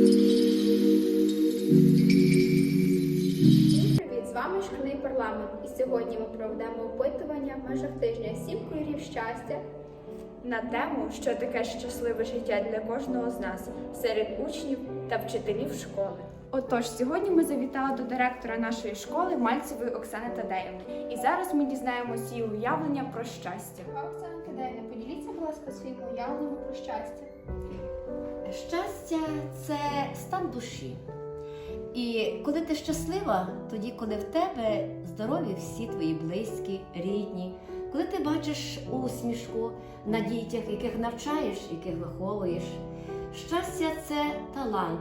Привіт, з вами шкільний парламент. І сьогодні ми проведемо опитування в межах тижня сім кольорів щастя. На тему, що таке щасливе життя для кожного з нас серед учнів та вчителів школи. Отож, сьогодні ми завітали до директора нашої школи Мальцевої Оксани Тадеївни. І зараз ми дізнаємося її уявлення про щастя. Оксана Кадеївна, поділіться, будь ласка, своїм уявленням про щастя. Щастя це стан душі. І коли ти щаслива, тоді, коли в тебе здорові всі твої близькі, рідні, коли ти бачиш усмішку на дітях, яких навчаєш, яких виховуєш. Щастя це талант,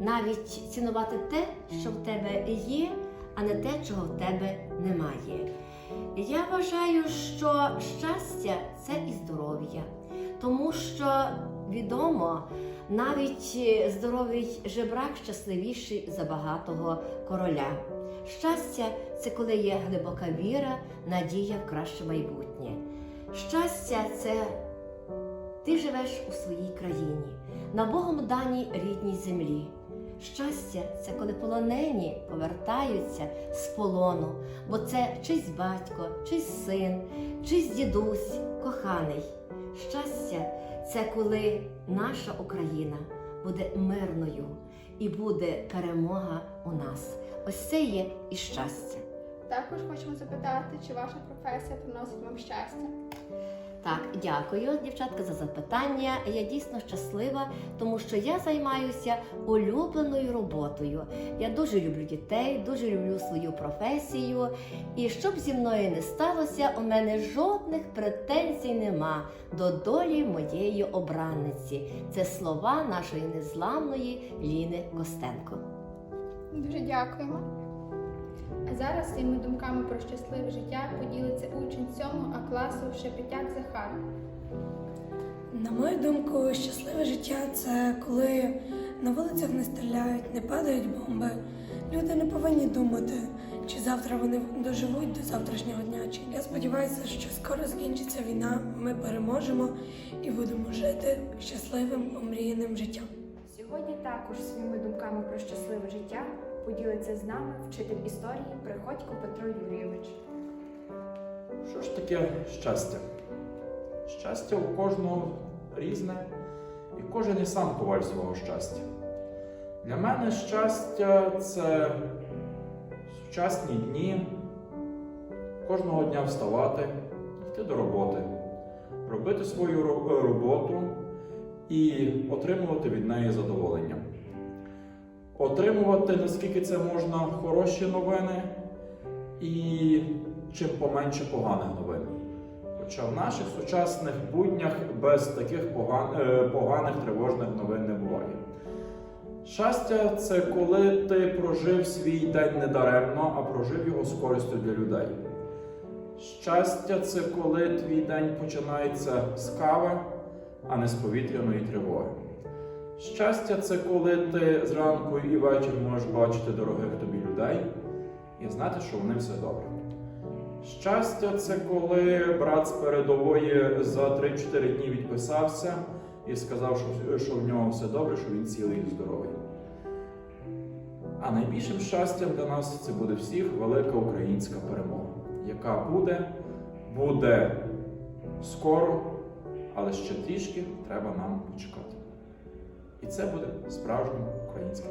навіть цінувати те, що в тебе є, а не те, чого в тебе немає. Я вважаю, що щастя це і здоров'я, тому що відомо, навіть е, здоровий жебрак щасливіший за багатого короля. Щастя це коли є глибока віра, надія в краще майбутнє. Щастя це ти живеш у своїй країні, на Богом даній рідній землі. Щастя це коли полонені повертаються з полону, бо це чийсь батько, чийсь син, чийсь дідусь, коханий. Щастя це коли наша Україна буде мирною і буде перемога у нас. Ось це є і щастя. Також хочемо запитати, чи ваша професія приносить вам щастя? Так, дякую, дівчатка, за запитання. Я дійсно щаслива, тому що я займаюся улюбленою роботою. Я дуже люблю дітей, дуже люблю свою професію. І щоб зі мною не сталося, у мене жодних претензій нема до долі моєї обранниці. Це слова нашої незламної Ліни Костенко. Дуже дякуємо. Зараз своїми думками про щасливе життя поділиться учень 7 А класу Шепетяк Захар. На мою думку, щасливе життя це коли на вулицях не стріляють, не падають бомби. Люди не повинні думати, чи завтра вони доживуть до завтрашнього дня. Чи я сподіваюся, що скоро закінчиться війна, ми переможемо і будемо жити щасливим, омріяним життям. Сьогодні також своїми думками про щасливе життя поділиться з нами вчитель історії Приходько Петро Юрійович. Що ж таке щастя? Щастя у кожного різне, і кожен і сам коваль свого щастя. Для мене щастя це сучасні дні, кожного дня вставати, йти до роботи, робити свою роботу і отримувати від неї задоволення. Отримувати, наскільки це можна, хороші новини і чим поменше поганих новин. Хоча в наших сучасних буднях без таких е, поганих тривожних новин не буває. Щастя це коли ти прожив свій день не даремно, а прожив його з користю для людей. Щастя це коли твій день починається з кави, а не з повітряної тривоги. Щастя це коли ти зранку і ввечері можеш бачити дорогих тобі людей і знати, що вони все добре. Щастя це коли брат з передової за 3-4 дні відписався і сказав, що в нього все добре, що він цілий і здоровий. А найбільшим щастям для нас це буде всіх велика українська перемога, яка буде, буде скоро, але ще трішки треба нам почекати. І це буде справжнім українським.